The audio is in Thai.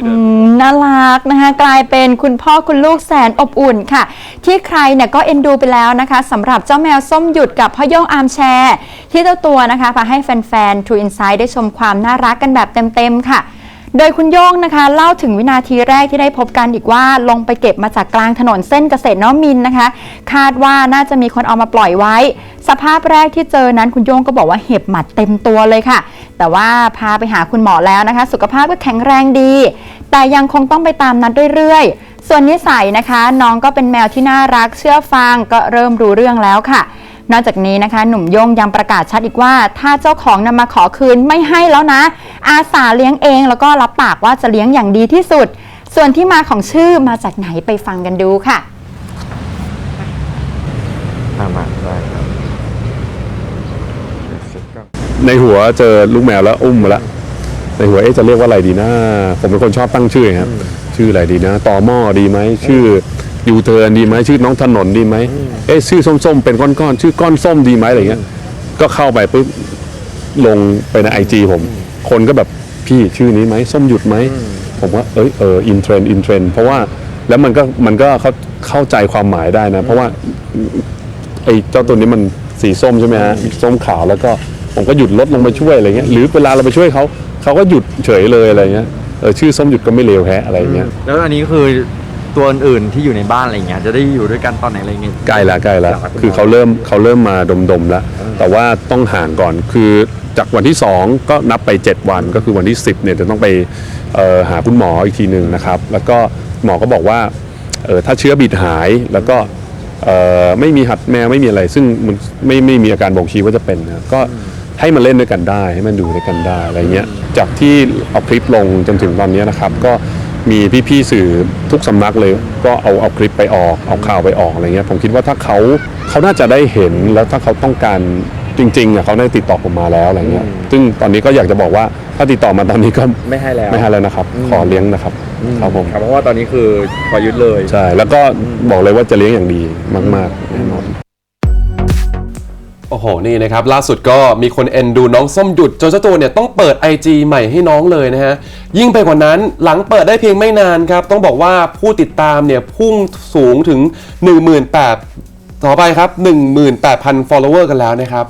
ที่เดิมน่ารักนะคะกลายเป็นคุณพ่อคุณลูกแสนอบอุ่นค่ะ ที่ใครเนี่ยก็เอ็นดูไปแล้วนะคะสำหรับเจ้าแมวส้มหยุดกับพ่อโยงอาร์มแชร์ ที่เจ้าตัวนะคะพาให้แฟนๆ True Insider ได้ชมความน่ารักกันแบบเต็มๆ ค่ะ โดยคุณโย่งนะคะ เล่าถึงวินาทีแรกที่ได้พบกันอีกว่า ลงไปเก็บมาจากกลางถนนเส้นเกษตรนวมินนะคะ คาดว่าน่าจะมีคนเอามาปล่อยไว้ สภาพแรกที่เจอนั้นคุณโย่งก็บอกว่าเห็บหมัดเต็มตัวเลยค่ะ แต่ว่าพาไปหาคุณหมอแล้วนะคะ สุขภาพก็แข็งแรงดี แต่ยังคงต้องไปตามนัดเรื่อยๆ ส่วนนิสัยนะคะ น้องก็เป็นแมวที่น่ารักเชื่อฟังก็เริ่มรู้เรื่องแล้วค่ะ นอกจากนี้นะคะหนุ่มโยงยังประกาศชัดอีกว่า ถ้าเจ้าของนำมาขอคืนไม่ให้แล้วนะ อาสาเลี้ยงเองแล้วก็รับปากว่าจะเลี้ยงอย่างดีที่สุด ส่วนที่มาของชื่อมาจากไหนไปฟังกันดูค่ะตามมาได้ครับในหัวเจอลูกแมวแล้วอุ้มมาแล้วในหัวเอ๊ะจะเรียกว่าอะไรดีนะ ผมเป็นคนชอบตั้งชื่อครับ ชื่ออะไรดีนะ ต่อหม้อดีไหม ชื่อ ยูเทิร์นดีไหมชื่อน้องถนนดีไหมเอ๊ะชื่อส้มๆเป็นก้อนๆชื่อก้อนส้มดีไหมอะไรเงี้ยก็เข้าไปปุ๊บลงไปในไอจีผม คนก็แบบพี่ชื่อนี้ไหมส้มหยุดไหมผมว่าเอ้ยเอออินเทรนอินเทรนเพราะว่าแล้วมันก็มันก็เข้าเข้าใจความหมายได้นะ เพราะว่าไอ้เจ้าตัวนี้มันสีส้มใช่ไหมฮะส้มขาวแล้วก็ผมก็หยุดรถลงไปช่วยอะไรเงี้ยหรือเวลาเราไปช่วยเขาเขาก็หยุดเฉยเลยอะไรเงี้ยเออชื่อส้มหยุดก็ไม่เลวแฮะอะไรเงี้ยแล้วอันนี้คือ ตัวอื่นๆที่อยู่ในบ้านอะไรเงี้ยจะได้อยู่ด้วยกันตอนไหนอะไรเงี้ย ใกล้ละใกล้ละยากให้ณคือเขาเริ่มเขาเริ่มมาดมๆแล้ว แต่ว่าต้องห่างก่อนคือจากวันที่ 2 ก็นับไป 7 วันก็คือวันที่ 10เนี่ยจะต้องไปเอ่อหาคุณหมออีกทีหนึ่งนะครับ แล้วก็หมอก็บอกว่าเออถ้าเชื้อบิดหายแล้วก็เอ่อไม่มีหัดแมวไม่มีอะไร ซึ่งมันไม่ไม่มีอาการบ่งชี้ว่าจะเป็นนะก็ให้มันเล่นด้วยกันได้ให้มันดูด้วยกันได้อะไรเงี้ยจากที่เอาคลิปลงจนถึงตอนนี้นะครับก็ มีพี่ๆสื่อทุกสำนักเลย ก็เอาเอาคลิปไปออกเอาข่าวไปออกอะไรเงี้ยผมคิดว่าถ้าเขาเขาน่าจะได้เห็นแล้วถ้าเขาต้องการจริงๆอะเขาได้ติดต่อผมมาแล้วอะไรเงี้ยซึ่งตอนนี้ก็อยากจะบอกว่าถ้าติดต่อมาตอนนี้ก็ไม่ให้แล้วไม่ให้แล้วนะครับ ขอเลี้ยงนะครับครับผมครับเพราะว่าตอนนี้คือพอยึดเลยใช่แล้วก็บอกเลยว่าจะเลี้ยงอย่างดีมากๆแน่นอน โอ้โห นี่นะครับ ล่าสุดก็มีคนเอ็นดูน้องส้มหยุดจนเจ้าตัวเนี่ยต้องเปิด IG ใหม่ให้น้องเลยนะฮะ ยิ่งไปกว่านั้นหลังเปิดได้เพียงไม่นานครับ ต้องบอกว่าผู้ติดตามเนี่ยพุ่งสูงถึง 18,000ต่อไปครับ 18,000 follower กันแล้วนะครับ